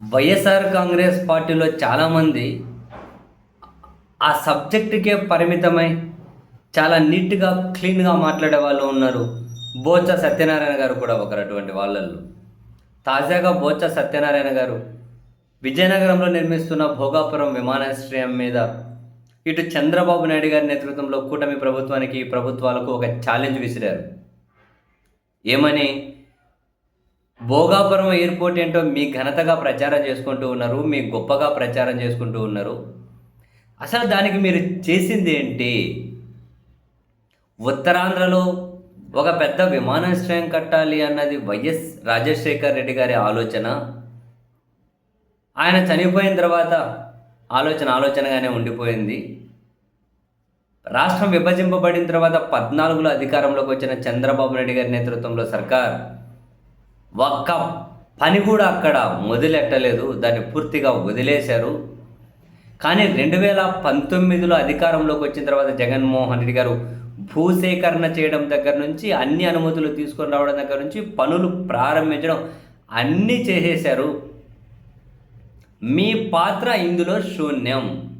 వైఎస్ఆర్ కాంగ్రెస్ పార్టీలో చాలామంది ఆ సబ్జెక్టుకే పరిమితమై చాలా నీట్గా క్లీన్గా మాట్లాడే వాళ్ళు ఉన్నారు. బోచ సత్యనారాయణ గారు కూడా ఒకరు అటువంటి వాళ్ళల్లో. తాజాగా బోచ సత్యనారాయణ గారు విజయనగరంలో నిర్మిస్తున్న భోగాపురం విమానాశ్రయం మీద ఇటు చంద్రబాబు నాయుడు గారి నేతృత్వంలో కూటమి ప్రభుత్వానికి ప్రభుత్వాలకు ఒక ఛాలెంజ్ విసిరారు. ఏమని? భోగాపురం ఎయిర్పోర్ట్ ఏంటో మీ ఘనతగా ప్రచారం చేసుకుంటూ ఉన్నారు మీ గొప్పగా ప్రచారం చేసుకుంటూ ఉన్నారు. అసలు దానికి మీరు చేసింది ఏంటి? ఉత్తరాంధ్రలో ఒక పెద్ద విమానాశ్రయం కట్టాలి అన్నది వైఎస్ రాజశేఖర్ రెడ్డి గారి ఆలోచన. ఆయన చనిపోయిన తర్వాత ఆలోచన ఆలోచనగానే ఉండిపోయింది. రాష్ట్రం విభజింపబడిన తర్వాత పద్నాలుగులో అధికారంలోకి వచ్చిన చంద్రబాబు నాయుడు గారి నేతృత్వంలో సర్కార్ ఒక్క పని కూడా అక్కడ మొదలెట్టలేదు. దాన్ని పూర్తిగా వదిలేశారు. కానీ రెండు వేల పంతొమ్మిదిలో అధికారంలోకి వచ్చిన తర్వాత జగన్మోహన్ రెడ్డి గారు భూసేకరణ చేయడం దగ్గర నుంచి అన్ని అనుమతులు తీసుకొని రావడం దగ్గర నుంచి పనులు ప్రారంభించడం అన్నీ చేసేశారు. మీ పాత్ర ఇందులో శూన్యం.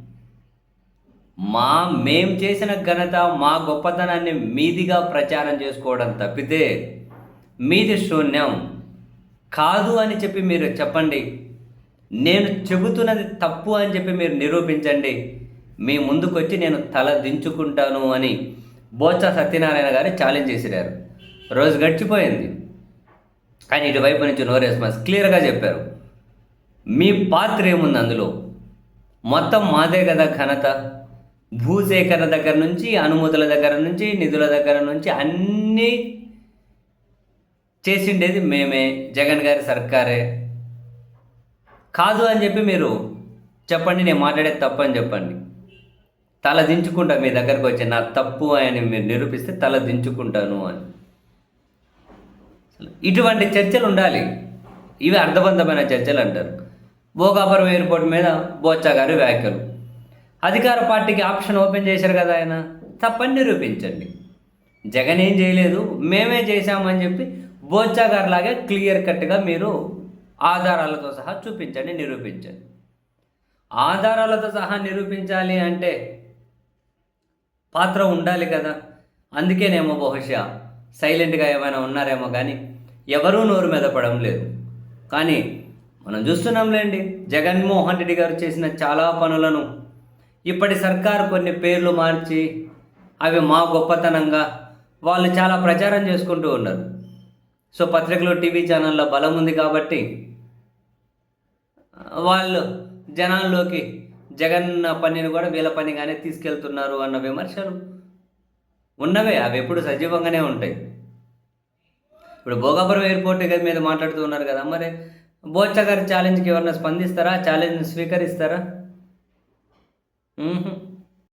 మా మేం చేసిన ఘనత మా గొప్పతనాన్ని మీదిగా ప్రచారం చేసుకోవడం తప్పితే మీది శూన్యం. కాదు అని చెప్పి మీరు చెప్పండి. నేను చెబుతున్నది తప్పు అని చెప్పి మీరు నిరూపించండి. మీ ముందుకొచ్చి నేను తల దించుకుంటాను అని బోత్స సత్యనారాయణ గారు ఛాలెంజ్ చేసిరారు రోజు గడిచిపోయింది. కానీ ఇటువైపు నుంచి నో రెస్పాన్స్ క్లియర్గా చెప్పారు. మీ పాత్ర ఏముంది అందులో? మొత్తం మాదే కదా ఘనత? భూసేకరణ దగ్గర నుంచి అనుమతుల దగ్గర నుంచి నిధుల దగ్గర నుంచి అన్నీ చేసిండేది మేమే జగన్ గారి సర్కారే. కాదు అని చెప్పి మీరు చెప్పండి నేను మాట్లాడేది తప్పు అని చెప్పండి. తల దించుకుంటా మీ దగ్గరకు వచ్చి నా తప్పు అని మీరు నిరూపిస్తే తల దించుకుంటాను అని. ఇటువంటి చర్చలు ఉండాలి. ఇవి అర్థవంతమైన చర్చలు అంటారు. భోగాపురం ఎయిర్పోర్ట్ మీద బోచ్చా గారి వ్యాఖ్యలు. అధికార పార్టీకి ఆప్షన్ ఓపెన్ చేశారు కదా ఆయన తప్పని నిరూపించండి. జగన్ ఏం చేయలేదు మేమే చేశామని చెప్పి బోచ్చా గారు లాగే క్లియర్ కట్గా మీరు ఆధారాలతో సహా చూపించండి నిరూపించండి. ఆధారాలతో సహా నిరూపించాలి అంటే పాత్ర ఉండాలి కదా. అందుకేనేమో బహుశా సైలెంట్గా ఏమైనా ఉన్నారేమో కానీ ఎవరూ నోరు మీద పడడం లేదు. కానీ మనం చూస్తున్నాంలేండి జగన్మోహన్ రెడ్డి గారు చేసిన చాలా పనులను ఇప్పటి సర్కారు కొన్ని పేర్లు మార్చి అవి మా గొప్పతనంగా వాళ్ళు చాలా ప్రచారం చేసుకుంటూ ఉన్నారు. సో పత్రికలు టీవీ ఛానల్లో బలం ఉంది కాబట్టి వాళ్ళు జనాల్లోకి జగన్ పనిని కూడా వీళ్ళ పనిగానే తీసుకెళ్తున్నారు అన్న విమర్శలు ఉన్నవే అవి ఎప్పుడు సజీవంగానే ఉంటాయి. ఇప్పుడు భోగాపురం ఎయిర్పోర్ట్ మీద మాట్లాడుతూ ఉన్నారు కదా మరి బోచ్చా గారి ఛాలెంజ్కి ఎవరైనా స్పందిస్తారా? ఛాలెంజ్ స్వీకరిస్తారా?